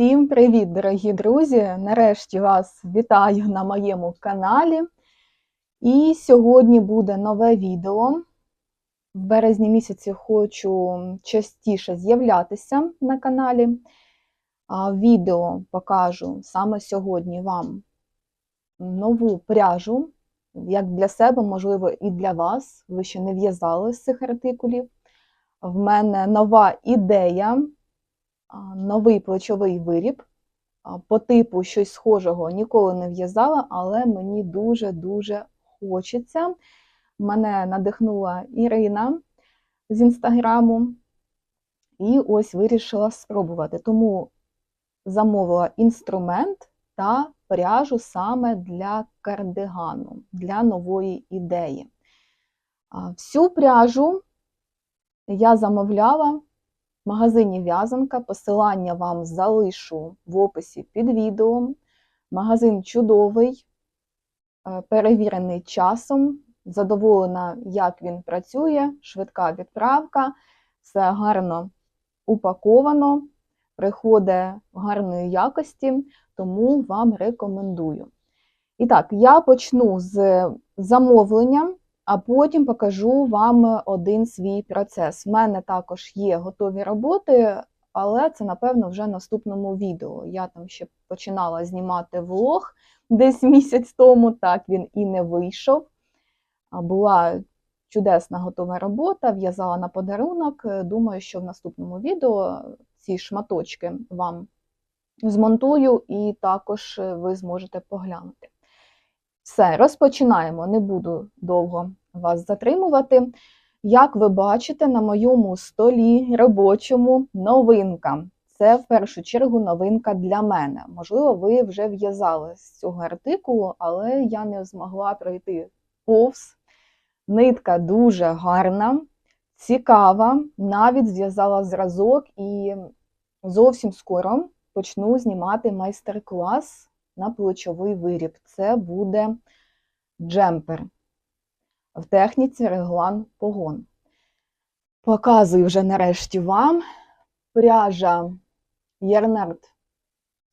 Всім привіт, дорогі друзі! Нарешті вас вітаю на моєму каналі. І сьогодні буде нове відео. В березні місяці хочу частіше з'являтися на каналі. Відео покажу саме сьогодні вам нову пряжу, як для себе, можливо, і для вас. Ви ще не в'язали з цих артикулів. В мене нова ідея новий плечовий виріб. По типу щось схожого ніколи не в'язала, але мені дуже-дуже хочеться. Мене надихнула Ірина з інстаграму, і ось вирішила спробувати. Тому замовила інструмент та пряжу саме для кардигану, для нової ідеї. Всю пряжу я замовляла магазині В'язанка. Посилання вам залишу в описі під відео. Магазин чудовий, е, перевірений часом. Задоволена, як він працює, швидка відправка, все гарно упаковано, приходить гарної якості, тому вам рекомендую. І так, я почну з замовлення а потім покажу вам один свій процес. У мене також є готові роботи, але це, напевно, вже в наступному відео. Я там ще починала знімати влог десь місяць тому, так він і не вийшов. Була чудесна готова робота, в'язала на подарунок. Думаю, що в наступному відео ці шматочки вам змонтую, і також ви зможете поглянути. Все, розпочинаємо. Не буду довго вас затримувати. Як ви бачите, на моєму столі робочому новинка. Це в першу чергу новинка для мене. Можливо, ви вже в'язали з цього артикулу, але я не змогла пройти повз. Нитка дуже гарна, цікава. Навіть зв'язала зразок і зовсім скоро почну знімати майстер-клас на плечовий виріб. Це буде джемпер в техніці реглан погон. Показую вже нарешті вам пряжа Ярнард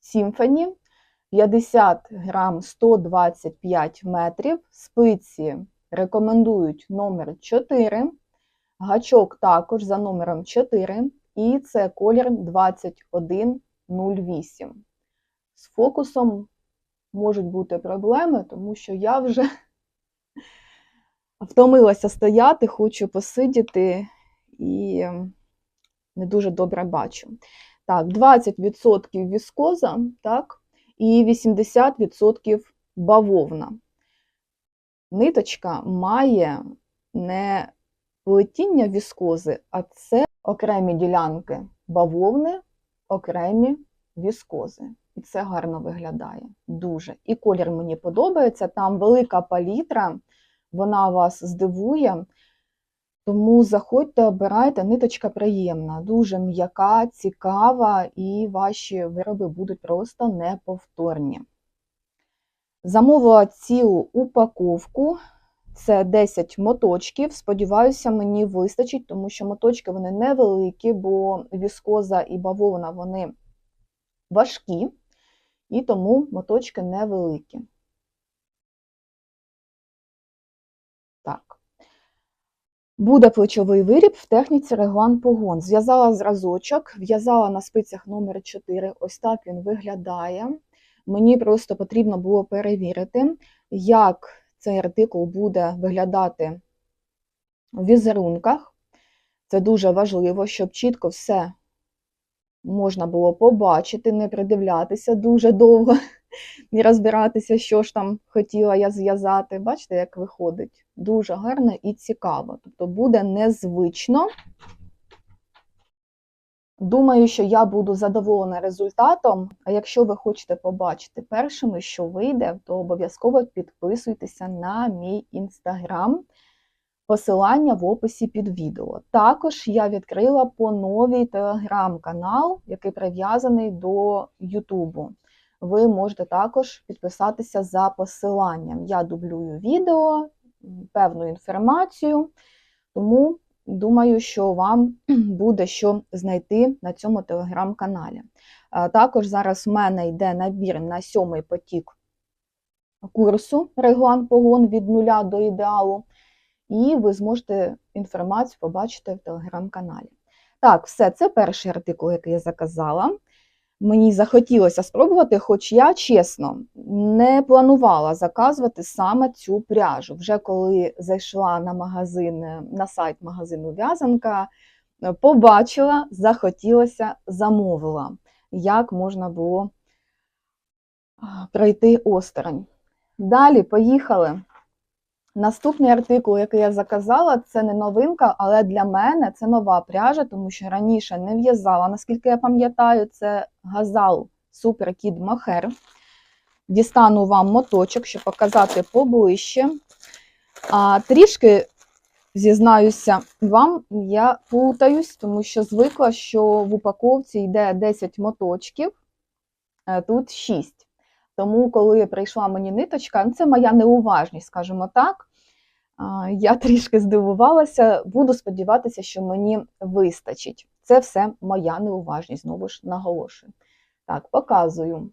Symphony 50 грам 125 метрів. Спиці рекомендують номер 4, гачок також за номером 4, і це колір 2108. З фокусом можуть бути проблеми, тому що я вже втомилася стояти, хочу посидіти і не дуже добре бачу. Так, 20% віскоза, так, і 80% бавовна. Ниточка має не плетіння віскози, а це окремі ділянки бавовни, окремі віскози. І це гарно виглядає. Дуже. І колір мені подобається. Там велика палітра, вона вас здивує. Тому заходьте, обирайте, ниточка приємна, дуже м'яка, цікава, і ваші вироби будуть просто неповторні. Замовила цілу упаковку, це 10 моточків. Сподіваюся, мені вистачить, тому що моточки вони невеликі, бо віскоза і бавовна вони важкі, і тому моточки невеликі. Буде плечовий виріб в техніці реглан погон. Зв'язала зразочок, в'язала на спицях номер 4 ось так він виглядає. Мені просто потрібно було перевірити, як цей артикул буде виглядати в візерунках. Це дуже важливо, щоб чітко все можна було побачити, не придивлятися дуже довго, не розбиратися, що ж там хотіла я зв'язати. Бачите, як виходить? Дуже гарно і цікаво. Тобто буде незвично. Думаю, що я буду задоволена результатом. А якщо ви хочете побачити першими, що вийде, то обов'язково підписуйтеся на мій інстаграм. Посилання в описі під відео. Також я відкрила по новий телеграм-канал, який прив'язаний до Ютубу. Ви можете також підписатися за посиланням. Я дублюю відео, певну інформацію, тому думаю, що вам буде що знайти на цьому телеграм-каналі. Також зараз в мене йде набір на сьомий потік курсу Реглан Погон від нуля до ідеалу, і ви зможете інформацію побачити в телеграм-каналі. Так, все, це перший артикул, який я заказала. Мені захотілося спробувати, хоч я чесно не планувала заказувати саме цю пряжу. Вже коли зайшла на магазин, на сайт магазину В'язанка, побачила, захотілося, замовила, як можна було пройти осторонь. Далі поїхали. Наступний артикул, який я заказала, це не новинка, але для мене це нова пряжа, тому що раніше не в'язала, наскільки я пам'ятаю, це газал Super Kid Mohair. Дістану вам моточок, щоб показати поближче. А трішки, зізнаюся вам, я плутаюсь, тому що звикла, що в упаковці йде 10 моточків, тут 6. Тому, коли прийшла мені ниточка, ну, це моя неуважність, скажімо так. Я трішки здивувалася, буду сподіватися, що мені вистачить. Це все моя неуважність, знову ж наголошую. Так, показую.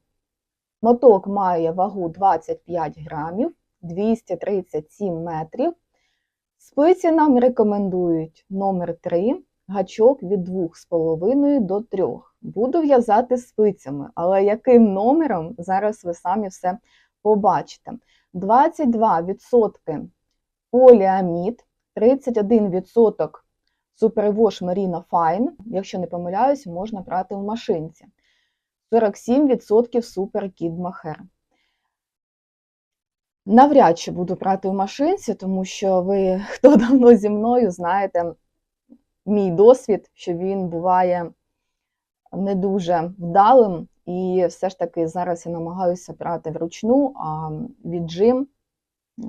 Моток має вагу 25 грамів, 237 метрів. Спиці нам рекомендують номер 3 гачок від 2,5 до 3. Буду в'язати спицями, але яким номером, зараз ви самі все побачите. 22% поліамід, 31% супервош Marina Fine, якщо не помиляюсь, можна брати в машинці. 47% супер Kid Mohair. Навряд чи буду брати в машинці, тому що ви, хто давно зі мною, знаєте мій досвід, що він буває не дуже вдалим, і все ж таки зараз я намагаюся брати вручну, а віджим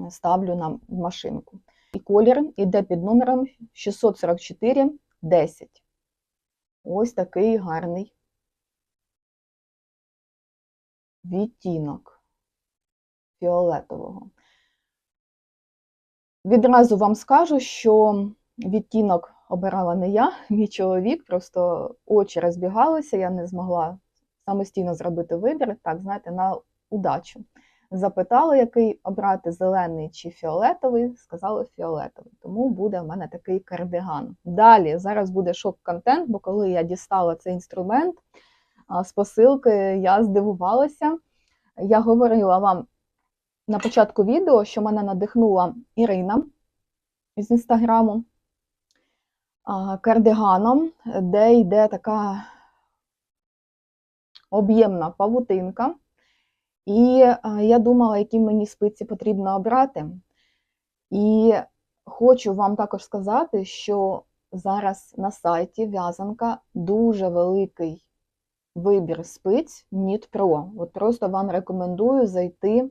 ставлю на машинку. І колір йде під номером 644 10. Ось такий гарний відтінок фіолетового. Відразу вам скажу, що відтінок обирала не я, мій чоловік, просто очі розбігалися, я не змогла самостійно зробити вибір, так, знаєте, на удачу. Запитала, який обрати зелений чи фіолетовий, сказали фіолетовий, тому буде в мене такий кардиган. Далі, зараз буде шок-контент, бо коли я дістала цей інструмент з посилки, я здивувалася. Я говорила вам на початку відео, що мене надихнула Ірина з інстаграму кардиганом, де йде така об'ємна павутинка. І я думала, які мені спиці потрібно обрати. І хочу вам також сказати, що зараз на сайті в'язанка дуже великий вибір спиць Knit Pro. От просто вам рекомендую зайти,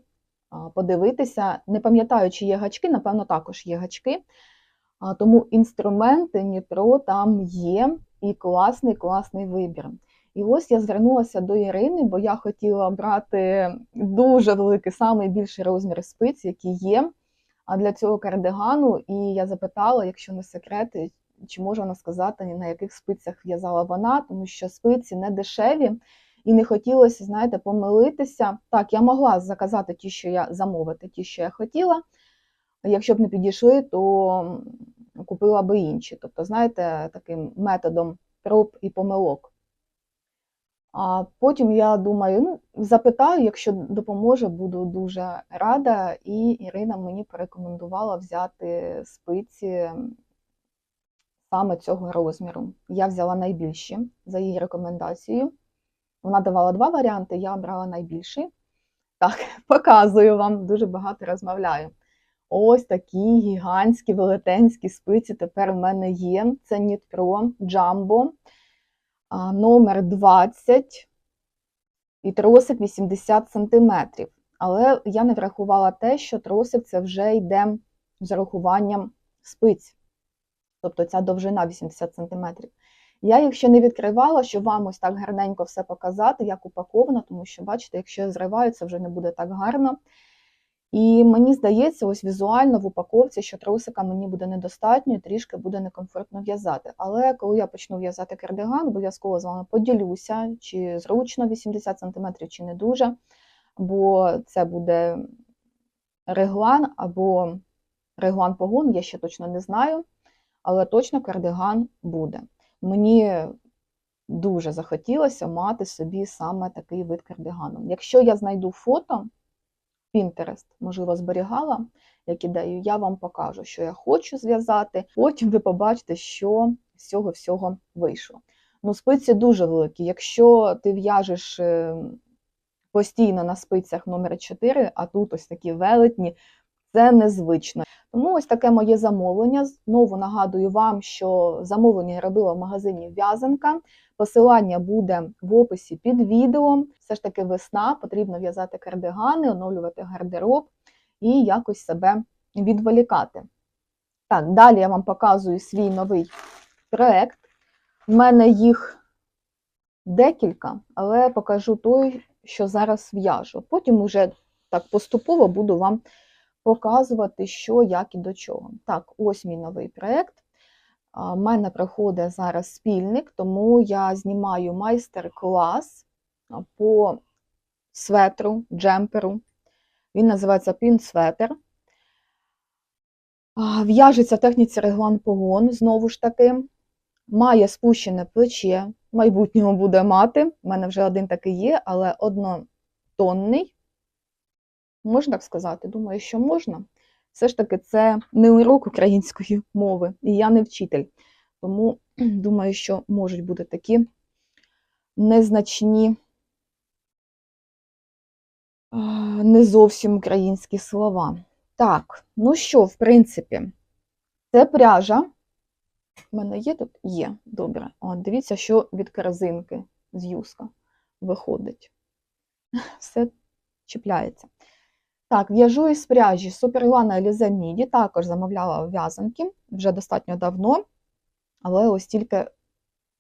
подивитися. Не пам'ятаю, чи є гачки, напевно, також є гачки. Тому інструменти Pro там є і класний, класний вибір. І ось я звернулася до Ірини, бо я хотіла брати дуже великий, найбільший розмір спиць, які є для цього кардигану. І я запитала, якщо не секрет, чи може вона сказати, на яких спицях в'язала вона, тому що спиці не дешеві, і не хотілося, знаєте, помилитися. Так, я могла заказати ті, що я замовити, ті, що я хотіла. Якщо б не підійшли, то купила би інші. Тобто, знаєте, таким методом проб і помилок. А потім я думаю, ну, запитаю, якщо допоможе, буду дуже рада. І Ірина мені порекомендувала взяти спиці саме цього розміру. Я взяла найбільші за її рекомендацією. Вона давала два варіанти, я обрала найбільший. Так, показую вам, дуже багато розмовляю. Ось такі гігантські велетенські спиці тепер в мене є. Це Pro Jumbo номер 20 і тросик 80 см. Але я не врахувала те, що тросик це вже йде з урахуванням спиць. Тобто ця довжина 80 см. Я їх ще не відкривала, щоб вам ось так гарненько все показати, як упаковано, тому що, бачите, якщо я зриваю, це вже не буде так гарно. І мені здається, ось візуально в упаковці, що трусика мені буде недостатньо, і трішки буде некомфортно в'язати. Але коли я почну в'язати кардиган, обов'язково з вами поділюся, чи зручно 80 см, чи не дуже, бо це буде реглан або реглан погон, я ще точно не знаю, але точно кардиган буде. Мені дуже захотілося мати собі саме такий вид кардигану. Якщо я знайду фото, Pinterest, можливо, зберігала як ідею, я вам покажу, що я хочу зв'язати. Потім ви побачите, що з цього всього вийшло. Ну, спиці дуже великі. Якщо ти в'яжеш е, постійно на спицях номер 4, а тут ось такі велетні, це незвично. Тому ось таке моє замовлення. Знову нагадую вам, що замовлення я робила в магазині В'язанка. Посилання буде в описі під відео. Все ж таки весна, потрібно в'язати кардигани, оновлювати гардероб і якось себе відволікати. Так, далі я вам показую свій новий проект. У мене їх декілька, але покажу той, що зараз в'яжу. Потім уже так поступово буду вам показувати, що, як і до чого. Так, ось мій новий проєкт. У мене проходить зараз спільник, тому я знімаю майстер-клас по светру, джемперу. Він називається пін-светер. В'яжеться в техніці реглан погон, знову ж таки. Має спущене плече, в майбутньому буде мати. У мене вже один такий є, але однотонний. Можна так сказати? Думаю, що можна. Все ж таки, це не урок української мови, і я не вчитель. Тому думаю, що можуть бути такі незначні, не зовсім українські слова. Так, ну що, в принципі, це пряжа. У мене є тут? Є, добре. От, Дивіться, що від корзинки з юска виходить. Все чіпляється. Так, в'яжу із пряжі Суперлана Елізе Міді, також замовляла в'язанки вже достатньо давно, але ось тільки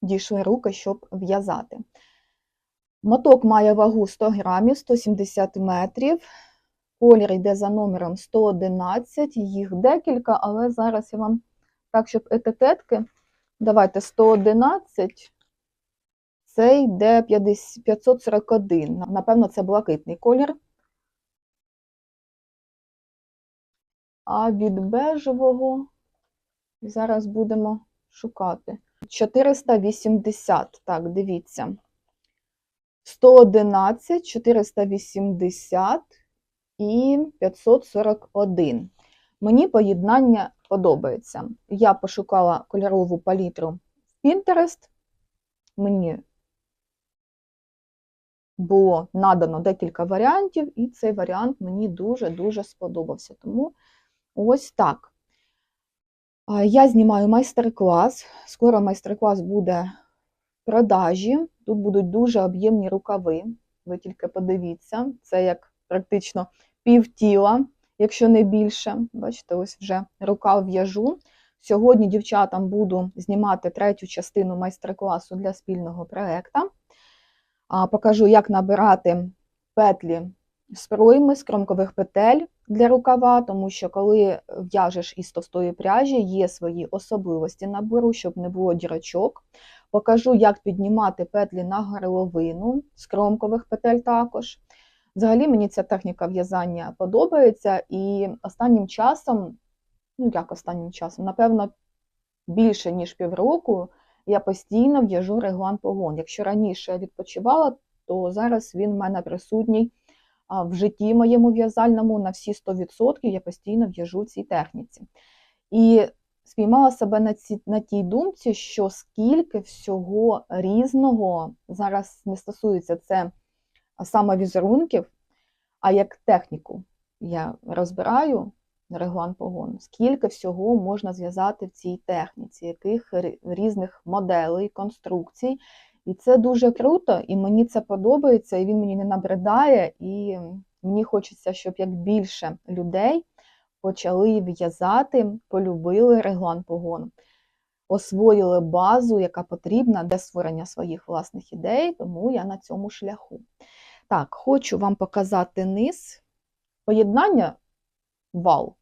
дійшли руки, щоб в'язати. Моток має вагу 100 грамів, 170 метрів. Колір йде за номером 111, їх декілька, але зараз я вам так, щоб етикетки. Давайте 111, це йде 541. Напевно, це блакитний колір. А від бежевого зараз будемо шукати. 480. Так, дивіться. 111, 480 і 541. Мені поєднання подобається. Я пошукала кольорову палітру в Pinterest. Мені було надано декілька варіантів, і цей варіант мені дуже-дуже сподобався. Тому ось так. Я знімаю майстер-клас. Скоро майстер-клас буде в продажі. Тут будуть дуже об'ємні рукави. Ви тільки подивіться, це як практично півтіла якщо не більше. Бачите, ось вже рука в'яжу. Сьогодні дівчатам буду знімати третю частину майстер-класу для спільного проєкту. Покажу, як набирати петлі з пройми, з кромкових петель для рукава, тому що коли в'яжеш із товстої пряжі, є свої особливості набору, щоб не було дірочок. Покажу, як піднімати петлі на горловину, з кромкових петель також. Взагалі мені ця техніка в'язання подобається, і останнім часом, ну як останнім часом, напевно, більше ніж півроку я постійно в'яжу реглан погон. Якщо раніше відпочивала, то зараз він в мене присутній в житті моєму в'язальному на всі 100% я постійно в'яжу в цій техніці. І спіймала себе на ці, на тій думці, що скільки всього різного зараз не стосується це саме візерунків, а як техніку я розбираю реглан погону, скільки всього можна зв'язати в цій техніці, яких різних моделей, конструкцій. І це дуже круто, і мені це подобається, і він мені не набридає, і мені хочеться, щоб як більше людей почали в'язати, полюбили реглан погон, освоїли базу, яка потрібна для створення своїх власних ідей, тому я на цьому шляху. Так, хочу вам показати низ. Поєднання вау.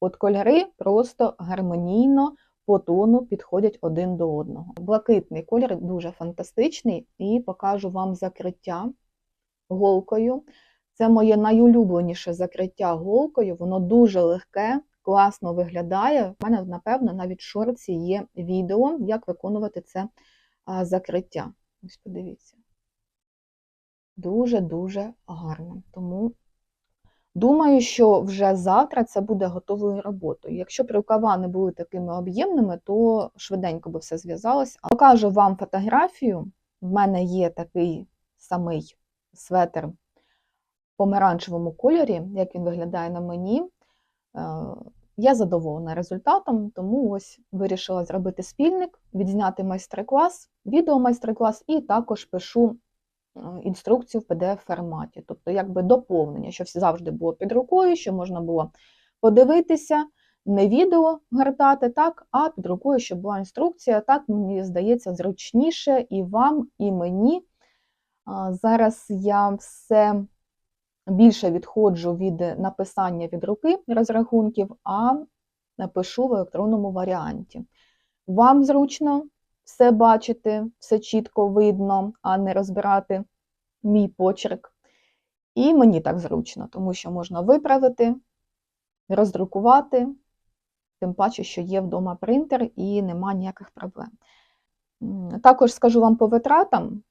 От кольори просто гармонійно по тону підходять один до одного. Блакитний колір дуже фантастичний, і покажу вам закриття голкою. Це моє найулюбленіше закриття голкою, воно дуже легке, класно виглядає. У мене, напевно, навіть в шорці є відео, як виконувати це закриття. Ось подивіться. Дуже-дуже гарно. Тому думаю, що вже завтра це буде готовою роботою. Якщо б рукава не були такими об'ємними, то швиденько би все зв'язалось. Покажу вам фотографію. В мене є такий самий светр в помаранчевому кольорі, як він виглядає на мені. Е, Я задоволена результатом, тому ось вирішила зробити спільник, відзняти майстер-клас, відео майстер-клас, і також пишу інструкцію в PDF-форматі. Тобто, якби доповнення, що завжди було під рукою, що можна було подивитися, не відео гортати, так, а під рукою, щоб була інструкція. Так, мені здається, зручніше і вам, і мені. Зараз я все більше відходжу від написання від руки розрахунків, а напишу в електронному варіанті. Вам зручно все бачити, все чітко видно, а не розбирати мій почерк. І мені так зручно, тому що можна виправити, роздрукувати, тим паче, що є вдома принтер і нема ніяких проблем. Також скажу вам по витратам.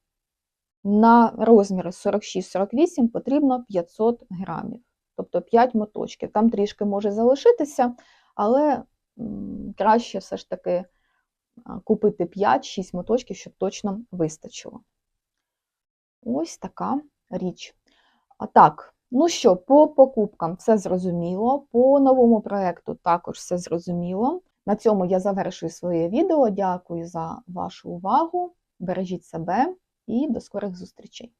На розміри 46-48 потрібно 500 грамів, тобто 5 моточків. Там трішки може залишитися, але краще все ж таки купити 5-6 моточків, щоб точно вистачило. Ось така річ. А так, ну що, по покупкам все зрозуміло, по новому проєкту також все зрозуміло. На цьому я завершую своє відео. Дякую за вашу увагу. Бережіть себе і до скорих зустрічей!